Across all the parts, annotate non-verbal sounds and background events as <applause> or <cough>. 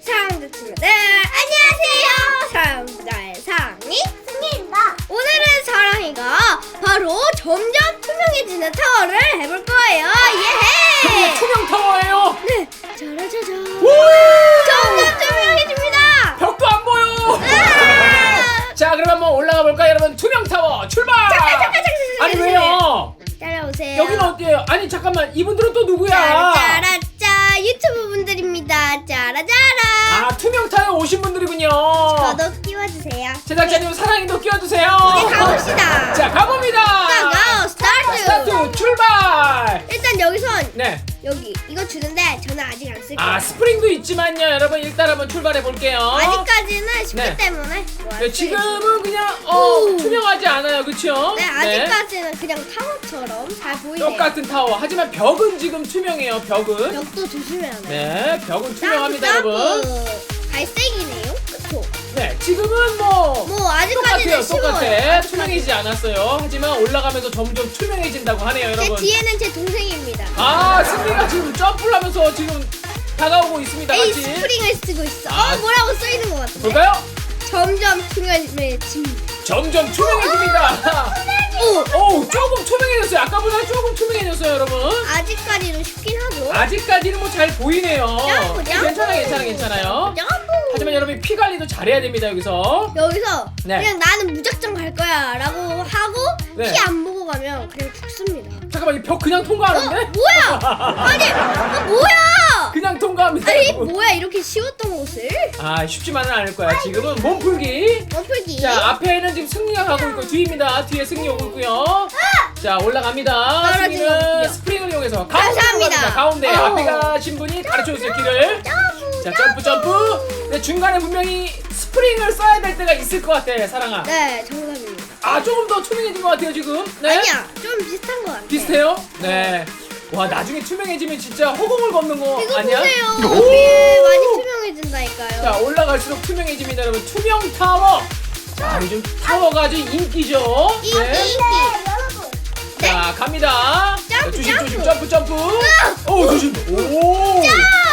사랑들 친구들 안녕하세요 사랑자의 사랑이 승희입니다 오늘은 사랑이가 바로 점점 투명해지는 타워를 해볼 거예요 예헤 투명 타워예요. 네 짜라짜자 우! 점점 투명해집니다 벽도 안 보여. 아! 자, 그럼 한번 올라가 볼까요, 여러분? 투명 타워 출발. 여기는 어때요? 아니 잠깐만 이분들은 또 누구야? 짜라짜라 짜 유튜브 분들입니다 짜라짜라 아 투명 타워에 오신 분들이군요. 저도 끼워주세요 제작자님 사랑이도 끼워주세요. 이제 가봅시다 자 가봅니다. 고 스타트 스타트 출발. 일단 여기선 네. 여기 이거 주는데 저는 아직 안쓸 거예요. 아 스프링도 있지만요, 여러분 일단 한번 출발해 볼게요. 아직까지는 10분 네. 때문에 뭐 네, 지금은 그냥 어 오. 투명하지 않아요, 그렇죠? 있- 네 아직까지는 그냥 타워처럼 잘 보이네요. 똑같은 타워. 하지만 벽은 지금 투명해요. 벽은. 벽도 조심해야 돼. 네, 벽은 투명합니다, 여러분. 갈색이네요. 네, 지금은 뭐뭐 아직까지는 똑같아요. 똑같아. 투명해지지 않았어요. 하지만 올라가면서 점점 투명해진다고 하네요, 제 여러분. 뒤에는 제 동생입니다. 아, 승리가 지금 점프를 하면서 지금 다가오고 있습니다, 에이 같이. 스프링을 쓰고 있어. 아. 어 뭐라고 써 있는 것 같은데. 볼까요? 점점 투명해집니다. 점점 투명해집니다. 오 오, 조금 투명해졌어요. 아까보다 조금 투명해졌어요, 여러분. 아직까지는 쉽긴 하죠. 아직까지는 뭐 잘 보이네요. 점프. 괜찮아, 괜찮아, 괜찮아요. 점프. 하지만 여러분 피 관리도 잘해야 됩니다, 여기서. 여기서 네. 그냥 나는 무작정 갈 거야라고 하고 네. 피 안 보고 가면 그냥 죽습니다. 잠깐만, 이벽 그냥 어 통과하는데? 뭐야? 아니 어, 뭐야? 그냥 통과합니다. 아니 여러분. 뭐야 이렇게 쉬웠던 곳을 아, 쉽지만은 않을 거야. 지금은 몸풀기. 원풀기. 자 앞에는 지금 승리가 가고 있고 뒤입니다 뒤에 승리 오고 있고요 자 올라갑니다 떨어지는 승리는 거군요. 스프링을 이용해서 가운데 감사합니다. 갑니다. 가운데 어. 앞에 가신 분이 가르쳐주세요 길을 자 점프 점프 네, 중간에 분명히 스프링을 써야 될 때가 있을 것 같아 사랑아 네 정답입니다. 아 조금 더 투명해진 것 같아요 지금 네 아니야 좀 비슷한 것 같아. 비슷해요 네 와 나중에 투명해지면 진짜 허공을 걷는 거 이거 아니야 보세요. 위에 많이 투명해진다니까요. 자 올라갈수록 투명해집니다 여러분 투명 타워 자 요즘 타워가 아주 인기죠 인기 네. 인기. 네. 자 갑니다. 점프, 자, 조심 조심 점프. 점프 점프. 오 조심. 오. 아,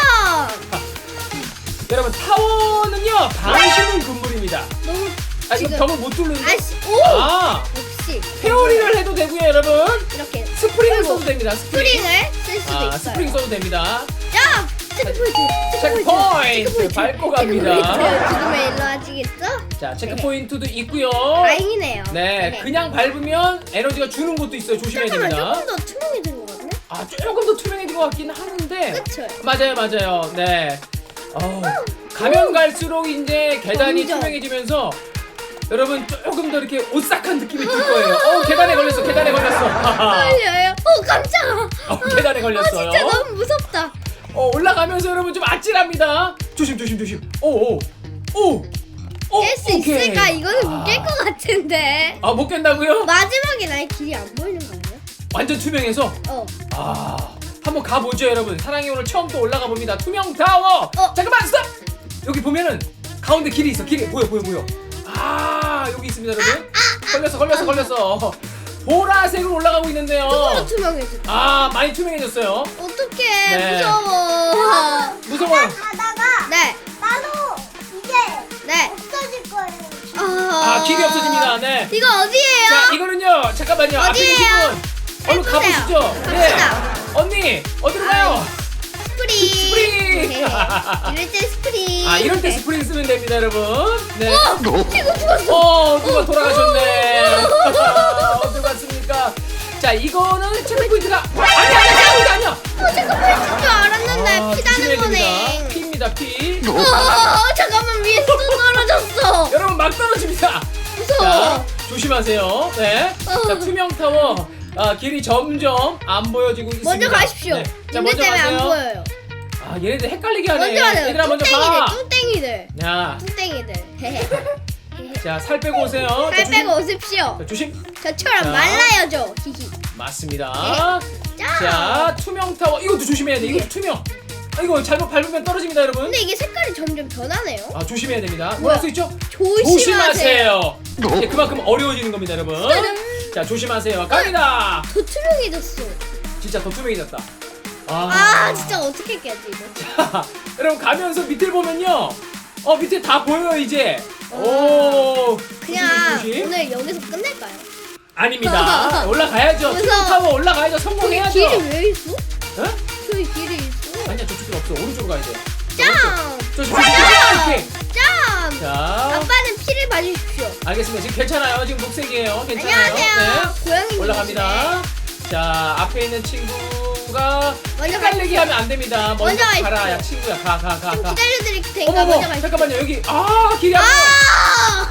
여러분 타워는요 방식은 건물입니다. 너무 아 지금- 벽을 못 뚫는데. 아씨 오 아 역시 페어리를 해도 되고요 여러분. 이렇게 스프링을 써도 됩니다. 스프링. 스프링을 쓸 수도 아 있어요. 스프링 써도 됩니다. 자, 체크포인트. 체크포인트 밟고 갑니다. 체크포인트. 지금의 일로 하시겠죠? 자 체크 포인트도 있고요. 다행이네요. 네 그냥 밟으면 에너지가 주는 것도 있어요. 조심해야 잠깐만 됩니다. 조금 더 투명해진 것 같네. 아 조금 더 투명해진 것 같긴 하는데. 그쵸? 맞아요, 맞아요. 네. 어, 가면 갈수록 이제 계단이 점점. 투명해지면서 여러분 조금 더 이렇게 오싹한 느낌이 들 거예요. 어, 계단에 걸렸어, 계단에 걸렸어. 떨려요. 어 깜짝아. 어, 계단에 아 걸렸어요. 진짜 너무 무섭다. 어, 올라가면서 여러분 좀 아찔합니다. 조심, 조심, 조심. 오, 오, 오. 오, 깰 수 오케이. 있을까? 이거는 아. 못깰 것 같은데. 아, 못 깬다고요? 마지막에 나의 길이 안 보이는 거 아니야? 완전 투명해서. 어. 아, 한번 가보죠, 여러분. 사랑이 오늘 처음 또 올라가 봅니다. 투명 타워. 어. 잠깐만, 스톱. 여기 보면은 가운데 길이 있어. 길이 보여, 보여, 보여. 아, 여기 있습니다, 여러분. 걸렸어, 걸렸어, 걸렸어. 보라색으로 올라가고 있는데요. 조금 투명해졌다. 아, 많이 투명해졌어요. 어떡해 네. 무서워. 무서워. 가다가 네. 나도 이제 네. 없어질 거예요. 아, 아, 길이 없어집니다. 네. 이거 어디예요? 자, 이거는요. 잠깐만요. 앞에 계신 어디예요? 분. 얼른 해주세요. 가보시죠. 갑시다. 언니, 어디로 가요? 스프링. 스프링. 네. 이럴 때 스프링. 아, 이럴 때 스프링 쓰면 됩니다, 여러분. 네. 어, 이거 죽었어. 어, 누가 돌아가셨네. <laughs> 어디 갔습니까? 자, 이거는 체크 포인트가 아니야, 아니야, 체크포인트 아니야. 어, 체크포인트인 줄 알았는데 아, 피 조심해야 나는 됩니다. 거네. 피입니다, 피. 어, 잠깐만 위에 또 떨어졌어. <laughs> 여러분 막 떨어집니다. 무서워. 자, 조심하세요. 네. 자, 어. 투명 타워. 아, 길이 점점 안 보여지고 있습니다. 먼저 가십시오. 네. 자, 먼저 때문에 가세요. 안 보여요. 아, 얘네들 헷갈리게 하네. 먼저 가세요. 얘들아 먼저 뚱땡이들, 가. 뚱땡이들, 야, 뚱땡이들. <laughs> 자, 살 빼고 오세요. 자, 살 조심. 빼고 오십시오. 자, 조심. 저처럼 자. 말라야죠. 히히. 맞습니다. 자. 자, 투명 타워. 이것도 조심해야 돼. 이것도 투명. 아, 이거 잘못 밟으면 떨어집니다, 여러분. 근데 이게 색깔이 점점 변하네요. 아, 조심해야 됩니다. 뭐야? 뭐랄 수 있죠? 조심하세요. 이제 그만큼 어려워지는 겁니다, 여러분. 자 조심하세요. 갑니다. 더 투명해졌어. 진짜 더 투명해졌다. 아, 진짜 어떻게 깨지 이거? <laughs> 자, 여러분 가면서 밑을 보면요. 어 밑에 다 보여요 이제. 어. 오. 그냥 조심, 조심. 오늘 여기서 끝낼까요? 아닙니다. <laughs> 올라가야죠. 타워 올라가야죠. 저기 성공해야죠. 길이 왜 있어? 어? 저기 길이 있어. 아니야 저쪽으로 없어. 오른쪽으로 가야 돼. 짱! 저 조심. 이렇게. 짱! 자. 아빠는 피를 봐주십시오. 알겠습니다. 지금 괜찮아요. 지금 녹색이에요. 괜찮아요. 안녕하세요. 고양이 네. 올라갑니다. 자, 앞에 있는 친구가 먼저 헷갈리게 하면 안 됩니다. 먼저, 먼저 가십시오. 가라. 야, 친구야. 가, 가, 가, 좀 가. 기다려드릴 테니까 어머머, 먼저 가십시오. 잠깐만요. 여기. 아, 길이. 아!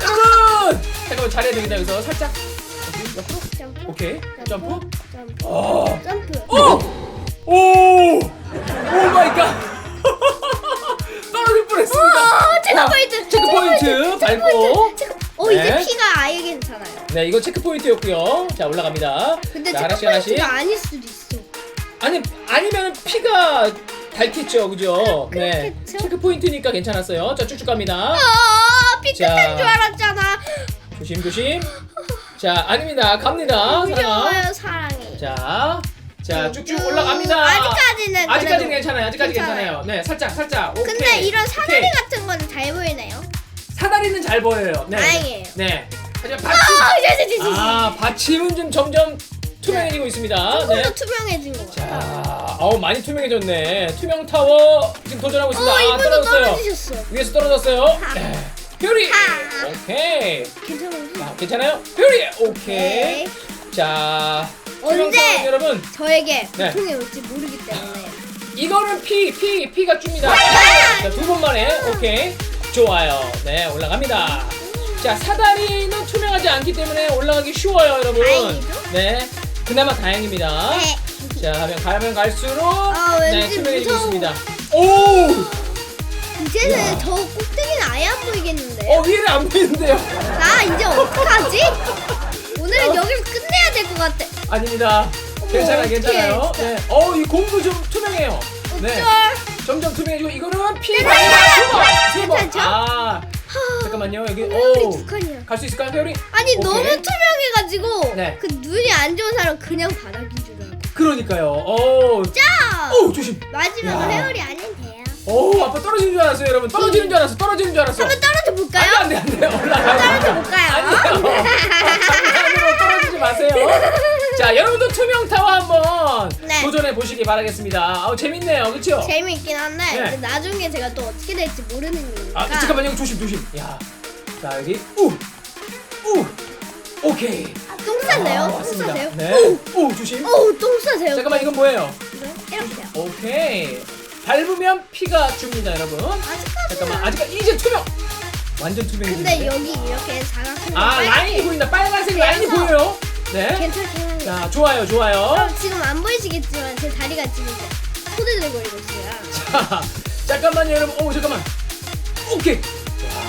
여러분! 잠깐만, 잘해야 되겠다. 여기서 살짝. 여기, 옆으로. 점프. 오케이. 점프. 점프. 어. 점프. 오! 오! 오 포인트. 체크. 어 네. 이제 피가 아예 괜찮아요. 네, 이거 체크 포인트였고요. 자, 올라갑니다. 근데 자, 하나씩 하나씩. 포인트가 아닐 수도 있어. 아니 아니면 피가 닳겠죠, 그죠? 네. 그렇겠죠. 체크 포인트니까 괜찮았어요. 자 쭉쭉 갑니다. 아, 피 자. 끝난 줄 알았잖아. 조심 조심. 자 아닙니다. 갑니다. 사랑아. 무서워요 사랑이. 자, 자 쭉쭉 쭉. 올라갑니다. 아직까지는 아직까지는 그래도 괜찮아요. 아직까지 괜찮아요. 괜찮아요. 네, 살짝 살짝. 오케이. 근데 이런 사다리 오케이. 같은 거는 잘 보이네요. 사다리는 잘 보여요. 네. 다행이에요. 네. 하지만 아, 받침. 이제 이제 이제. 아, 받침은 좀 점점 투명해지고 있습니다. 조금 네. 더 투명해진 것 같아. 자, 어우 많이 투명해졌네. 투명 타워 지금 도전하고 있습니다. 어, 아, 떨어졌어요. 떨어지셨어. 위에서 떨어졌어요. 하. 네. 퓨리. 하. 오케이. 괜찮아요. 자, 괜찮아요? 퓨리. 오케이. 네. 자, 언제? 투명타워 여러분, 저에게 네. 고통이 올지 모르기 때문에. 이거는 피, 피, 피가 줍니다. 아! 자, 두 번만에 오케이. 좋아요. 네, 올라갑니다. 자, 사다리는 투명하지 않기 때문에 올라가기 쉬워요, 여러분. 다행이죠? 네, 그나마 다행입니다. 네. 자, 가면 가면 갈수록 아, 네, 왠지 투명해지고 무서워. 있습니다. 오! 이제는 야. 저 꼭대기는 아예 안 보이겠는데. 어, 위를 안 보이는데요. 나 이제 어떡하지? 오늘은 여기서 끝내야 될 것 같아. 아닙니다. 어머, 괜찮아요, 어떡해, 괜찮아요. 진짜. 네. 어, 이 공도 좀 투명해요. 네. 어쩔. 점점 투명해지고 이거는 피 네. 괜찮죠? 아, 잠깐만요. 여기 오, 두 칸이야. 갈 수 있을까요, 회오리? 아니 오케이. 너무 투명해가지고 네. 그 눈이 안 좋은 사람 그냥 바닥인 줄 알고. 그러니까요. 오, 짜! 오, 조심. 마지막은 야. 회오리 돼요. 오, 아빠 떨어지는 줄 알았어요, 여러분. 떨어지는 줄 알았어. 떨어지는 줄 알았어. 한번 떨어져 볼까요? 안돼, 안돼, 안돼. 올라가요. 떨어져 볼까요? 아니요. 장난으로 <laughs> 떨어지지 마세요. 자, 여러분도 투명 타워 한번 네. 도전해 보시기 바라겠습니다. 아, 재밌네요, 그렇죠? 재미있긴 한데 네. 근데 나중에 제가 또 어떻게 될지 모르는 거니까. 아 잠깐만 여기 조심 조심 야. 자 여기 우 우 오케이 똥 싸세요? 아, 똥. 싸세요? 네. 오! 오 조심 오, 똥 싸세요? 잠깐만 이건 뭐예요 이거 이렇게요. 오케이 밟으면 피가 줍니다 여러분 아직까지는. 잠깐만 아직 이제 투명 완전 근데 투명해지는데 여기 이렇게 사각형. 아 라인이 보인다 빨간색 라인이 그래서 보여요 네. 괜찮긴 해요. 자 좋아요 좋아요 그럼 지금 안 보이시겠지만 제 다리가 지금 이제 코들들거리고 있어요. 자 잠깐만요 여러분 오 잠깐만 오케이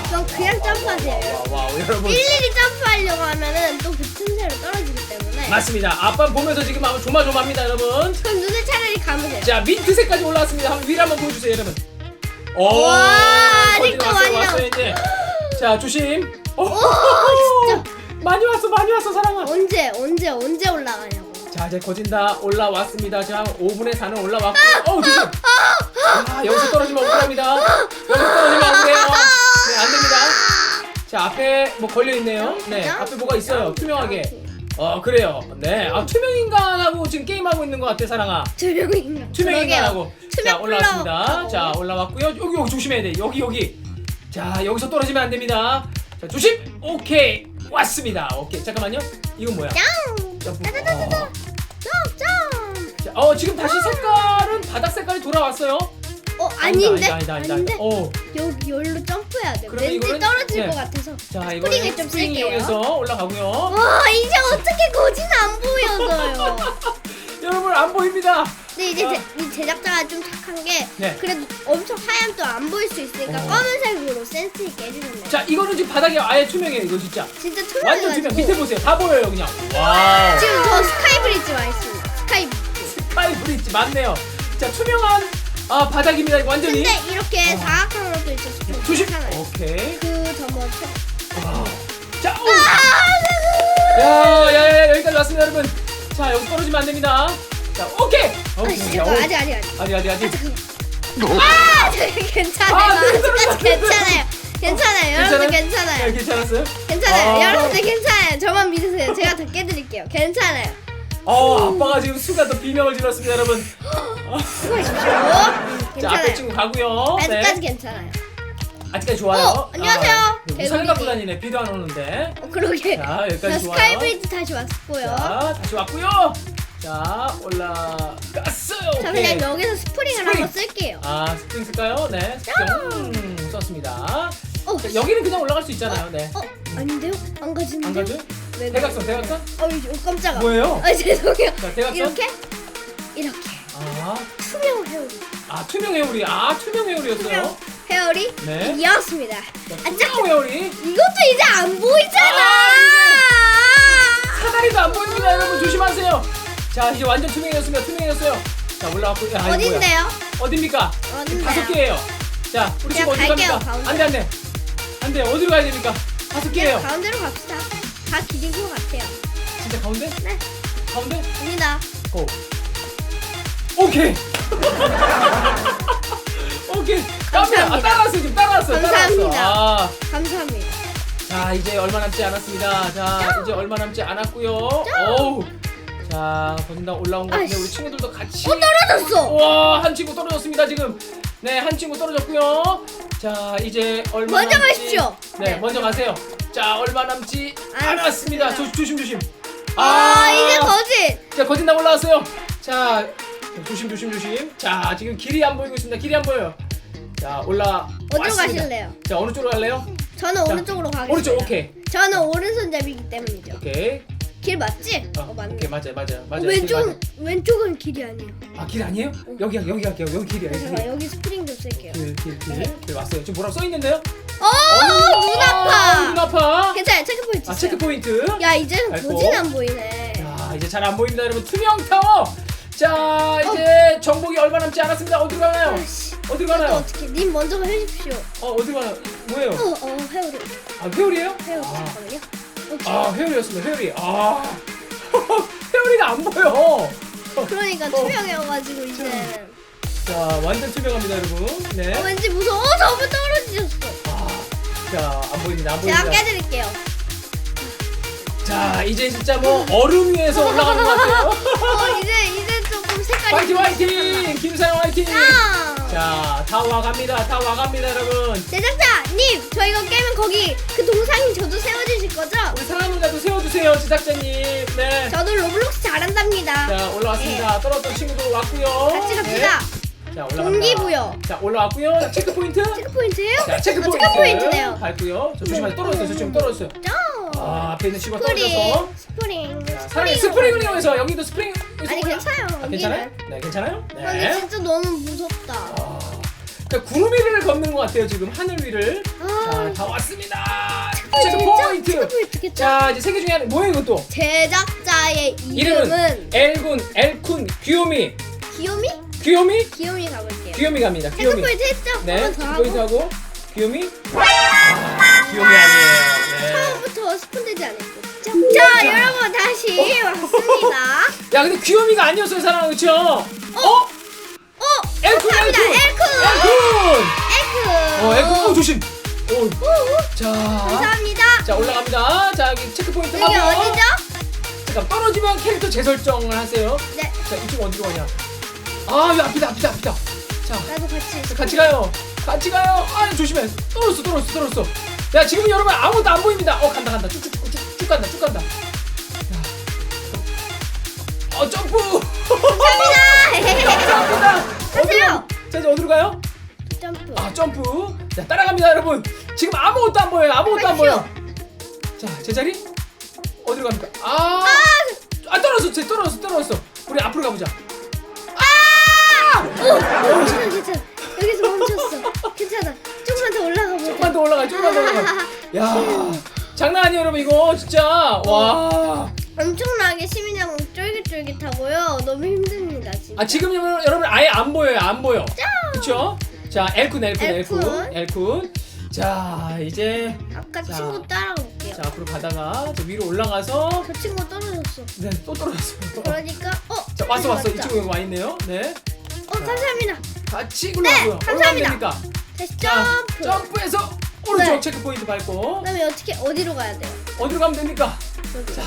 그럼 그냥 점프하세요. 와우 여러분 일일이 점프하려고 하면은 또 그 틈새로 떨어지기 때문에. 맞습니다 아빠 보면서 지금 아마 조마조마합니다 여러분 그럼 눈을 차라리 감으세요. 자 민트색까지 올라왔습니다. 한번 위를 한번 보여주세요, 여러분. 오, 와, 아직도 왔어요, 왔어요 이제. 자 조심. 오, 진짜. 많이 왔어, 많이 왔어, 사랑아. 언제 언제 언제 올라가냐고. 자 이제 거진다 올라왔습니다. 자 5분의 4는 올라왔고. 어 조심. 아 여기서 떨어지면 억울합니다. 여기서 떨어지면 안 돼요. 네, 안 됩니다. 자 앞에 뭐 걸려 있네요. 네, 앞에 뭐가 있어요. 투명하게. 어 그래요. 네, 아 투명 인간하고 지금 게임 하고 있는 것 같아, 사랑아. 투명인간. 투명 인간하고 자 투명 올라왔습니다. 플라워. 자 올라왔고요. 여기 여기 조심해야 돼. 여기 여기. 자 여기서 떨어지면 안 됩니다. 자 조심. 오케이 왔습니다. 오케이 잠깐만요. 이건 뭐야? 짱. 점프. 짜자자자자. 어. 짱 짱. 자, 어 지금 다시 색깔은 바닥 색깔이 돌아왔어요. 어 아닌데 아니다, 아니다, 아니다, 아닌데. 어. 여기 여기로 점프해야 돼. 그러면 왠지 이거는- 떨어질 네. 것 같아서. 자 스프링을 좀 스프링 쓸게요. 이용해서 올라가고요. 와 이제 어떻게 거진 안 보여져요. <laughs> 여러분 안 보입니다. 근데 이제 아. 제, 이 제작자가 좀 착한 게 네. 그래도 엄청 하얀 또 안 보일 수 있으니까 어. 검은색으로 센스 있게 해주는 거. 자 이거는 지금 바닥이 아예 투명해요. 이거 진짜. 진짜 완전 투명해가지고 투명. 밑에 보세요. 다 보여요 그냥. 와우. 지금 저 스카이 브릿지 와 있습니다. 스카이 브릿지. 스카이 브릿지 맞네요. 자 투명한 아 바닥입니다. 이거 완전히. 근데 이렇게 어. 사각형으로 또 있어서 좀 조심. 괜찮아요. 오케이. 그 저뭐 와. 자. 오. 아, 야, 야, 야, 여기까지 왔습니다, 여러분. 자, 여기 떨어지면 안 됩니다. 자, 오케이. 아, 오케이. 잠깐 오. 아직 아직 아직. 아직, 아직, 아직. 아, 저기 괜찮아요. 아, 네, 아직까지 네, 네, 괜찮아요. 괜찮아요. 여러분들 네, 괜찮아요. 괜찮았어요? 괜찮아요. 아. 여러분들 괜찮아요. 저만 믿으세요. 제가 다 깨드릴게요. 괜찮아요. 어, 아빠가 지금 수가 더 비명을 질렀습니다, 여러분. 수고하십시오. 자, 앞에 괜찮아요. 친구 가고요. 아직까지 네. 괜찮아요. 아직까지 좋아요. 어, 안녕하세요. 아, 네, 개구리님. 갖고 다니네. 비도 안 오는데. 어, 그러게. 자, 여기까지 나 좋아요. 스카이브리즈 다시 왔고요. 자, 다시 왔고요. 자, 올라갔어요. 저 오케이. 그냥 여기서 스프링을 스프링. 한번 쓸게요. 아, 스프링 쓸까요? 네, 스프링 음, 썼습니다. 어, 자, 여기는 그냥 올라갈 수 있잖아요. 네. 어, 아닌데요? 안 가지는데요? 안 가죠? 네, 네. 대각선, 대각선? 어, 깜짝아. 뭐예요? 아, 죄송해요. 자, 대각선? 이렇게? 이렇게. 아, 투명 회오리. 아 투명 회오리. 아, 투명 회오리였어요. 투명 회오리. 네. 이었습니다. 자, 아, 짝. 투명 회오리. 이것도 이제 안 보이잖아. 사다리도 안 보입니다, 여러분. 조심하세요. 자, 이제 완전 투명해졌습니다. 투명해졌어요. 자, 올라왔고. 뭐야? 어딘데요? 어딥니까? 어딘데요? 다섯 개예요. 자, 우리 친구 어디 갈게요, 갑니까? 가운데. 안 돼, 안 돼. 안 돼. 어디로 가야 됩니까? 다섯 개예요. 가운데로 갑시다. 다 길인 것 같아요. 진짜 가운데? 네, 가운데? 갑니다. 고. 오케이. <laughs> 오케이. 아, 감사합니다. 따라왔어요. 지금 따라왔어요. 감사합니다. 따라왔어. 아. 감사합니다. 자 이제 얼마 남지 않았습니다. 자 이제 얼마 남지 않았고요. 어우. 자 거진다 올라온 것 같은데. 우리 친구들도 같이. 어, 떨어졌어. 와 한 친구 떨어졌습니다 지금. 네 한 친구 떨어졌고요. 자 이제 얼마 먼저 남지- 가십시오. 네, 네. 먼저 가세요. 자 얼마 남지 알았습니다. 않았습니다. 조, 조심 조심. 아, 이제 거짓. 자 거진 다 올라왔어요. 자 조심 조심 조심. 자 지금 길이 안 보이고 있습니다. 길이 안 보여요. 자 올라. 어디로. 가실래요? 자 어느 쪽으로 갈래요? 저는 자, 오른쪽으로 가겠습니다. 오른쪽 오케이 저는 오른손잡이기 때문이죠. 오케이. 길 맞지? 어, 어, 맞네. 오케이 맞아요 맞아요 어, 맞아요. 왼쪽 왼쪽은 길이 아니에요. 아길 아니에요? 여기 여기 갈게요. 여기 길이야. 여기 스프링 좀 쓸게요. 길길 길. 길 왔어요. 지금 뭐라고 써 있는데요? 어, 눈 아, 아파. 눈 아파. 괜찮아요. 체크 포인트. 아 있어요. 체크 포인트. 야, 이제는 아이고. 거진 안 보이네. 자 이제 잘 안 보입니다 여러분. 투명 타워. 자 어. 이제 정복이 얼마 남지 않았습니다. 어디로 가나요? 아씨. 어디로 이것도 가나요? 어떻게? 님 먼저 해주십시오. 어 어디로 가나요? 뭐예요? 어, 어, 회오리. 아 회오리예요? 회오리. 아, 잠깐만요. 아 회오리였습니다. 회오리. 아 <laughs> 회오리가 안 보여. 그러니까 투명해가지고 이제는. 자 완전 투명합니다 여러분. 네. 어, 왠지 무서워. 어, 저분 떨어지셨어. 아, 자안 보입니다. 안 제가 보입니다. 깨드릴게요. 자 이제 진짜 뭐 얼음 위에서 올라가는 것 같아요. 어, 이제 이제 조금 색깔이. 화이팅 화이팅 김사영 화이팅. 아! 자 다 와갑니다. 다 와갑니다 여러분. 제작자님, 저 이거 깨면 거기 그 동상이 저도 세워주실 거죠? 우리 사랑합니다도 세워주세요 제작자님. 네. 저도 로블록스 잘한답니다. 자 올라왔습니다. 떨어졌던 친구도 왔고요. 네. 같이 갑시다. 네. 자 올라갑니다. 동기부여. 자 올라왔고요. 자, 체크 포인트. 체크 포인트예요? 자 체크 어, 포인트. 체크 포인트네요. 밟고요. 저 조심하세요. 떨어졌어요. 저 지금 떨어졌어요. 짱. 아 앞에 있는 친구가 스프링, 떨어져서. 스프링, 자, 사랑해 스프링을 이용해서 여기도 스프링. 아니 괜찮아요. 아, 괜찮아요? 여기는. 네 괜찮아요? 근데 네. 진짜 너무 무섭다. 아, 그러니까 구름 위를 걷는 것 같아요 지금 하늘 위를. 아, 자, 다 왔습니다. 체크? 포인트. 자, 이제 세개 중에 하나 뭐예요 이것도? 제작자의 이름은 이름은 엘군, 엘쿤, 귀요미, 귀요미? 귀요미, 귀요미 가볼게요. 귀요미 갑니다. 체크 귀요미. 포인트 했죠? 네, 한번 더 체크 하고. 포인트 하고 귀요미. 아, 귀요미 아니에요. 네. 처음부터 스푼되지 않았고. 자, 자, 여러분 다시 왔습니다. <laughs> 야, 근데 귀요미가 아니었어요, 사랑 그렇죠? 어? 어, 엘쿤, 감사합니다. 엘쿤, 엘쿤. 엘쿤. 엘쿤. 어, 엘쿤, 어 조심. 오. 자, 감사합니다. 자 올라갑니다. 자, 여기 체크 포인트 여기 하고. 어디죠? 잠깐 떨어지면 캐릭터 재설정을 하세요. 네, 자 이쪽 어디로 가냐? 아 여기 앞이다 앞이다 앞이다. 자 나도 같이. 같이 가요. 같이 가요. 아 조심해. 떨어졌어 떨어졌어 떨어졌어. 야 지금 여러분 아무것도 안 보입니다. 어 간다 간다 쭉쭉쭉쭉 간다 쭉 간다. 야. 어 점프. 감사합니다. <laughs> 하세요. 자 이제 어디로 가요? 점프. 아 점프. 자 따라갑니다 여러분. 지금 아무것도 안 보여요. 아무것도 안 보여. 자 제자리 어디로 갑니까? 아. 아 떨어졌어 제 떨어졌어 떨어졌어. 우리 앞으로 가보자. 오, 괜찮아, 괜찮아. 여기서 멈췄어. 괜찮아. 조금만 더 올라가 보자. 조금만 더 올라가 조금만 더 올라가 <laughs> 야 장난 아니에요 여러분 이거 진짜 와 엄청나게 시민장 쫄깃쫄깃하고요. 너무 힘듭니다, 진짜. 아 지금 여러분, 여러분 아예 안 보여요 안 보여 그쵸 자 엘쿤 엘쿤 엘쿤 엘쿤. 엘쿤 자 이제 아까 자. 친구 따라올게요. 자 앞으로 가다가 저 위로 올라가서 저 친구 떨어졌어. 네 또 떨어졌어요. 그러니까 어. 자 왔어 왔어 이 맞다. 친구 여기 와 있네요. 네 어 감사합니다. 같이. 얼마나 네, 감사합니다. 됩니까? 다시 자 점프. 점프해서 오른쪽 네. 체크 포인트 밟고 그다음에 어떻게 어디로 가야 돼요? 어디로 가면 됩니까? 여기. 자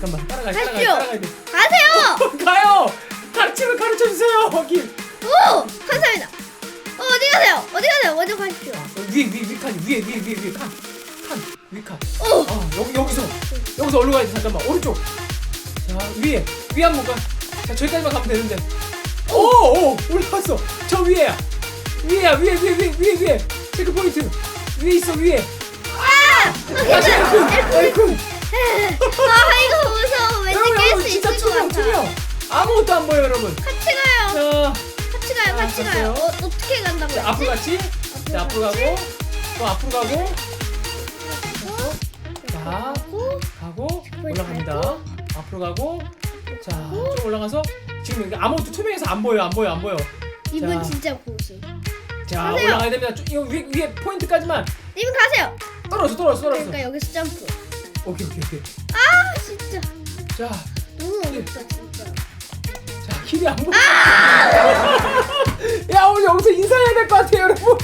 잠깐만 돼 가십시오. 따라가야 돼. 가세요. 가요. 가르침을 가르쳐 주세요. 거기 오 감사합니다. 어 어디 가세요? 어디 가세요? 먼저 가십시오. 위에 위에 위 칸, 위에 위에 위에 위에 칸, 칸, 위 칸. 오. 아 여기 여기서 여기서 얼른 가야 돼. 잠깐만 오른쪽. 자 위에 위에 한번 가. 자 저기까지만 가면 되는데. 오 오 올라왔어. 저 위에야. 위에야 위에 위에 위에 위에 위에 체크 포인트 위에 있어 위에. 아! 아. 엘쿤 엘쿤. 아 이거 무서워. 왠지 깰수 진짜 있을 것 같아. 투명. 아무것도 안 보여 여러분. 같이 가요. 자, 같이 가요. 아, 같이 가요. 어, 어떻게 간다고 자 앞으로 했지? 갔지? 자 앞으로 가고 또 앞으로 가고 자 가고 올라갑니다. 앞으로 가고 자좀 올라가서 지금 여기 아무것도 투명해서 안 보여 안 보여 안 보여. 이분 자. 진짜 고수. 자 가세요. 올라가야 됩니다. 쭉 이거 위, 위에 포인트까지만 님 가세요. 떨어져 떨어져 떨어져. 그러니까 여기서 점프. 오케이 오케이 오케이. 아 진짜 자, 너무 어렵다 진짜. 자 길이 안 보여. <laughs> 야 오늘 여기서 인사해야 될 것 같아요 여러분. 오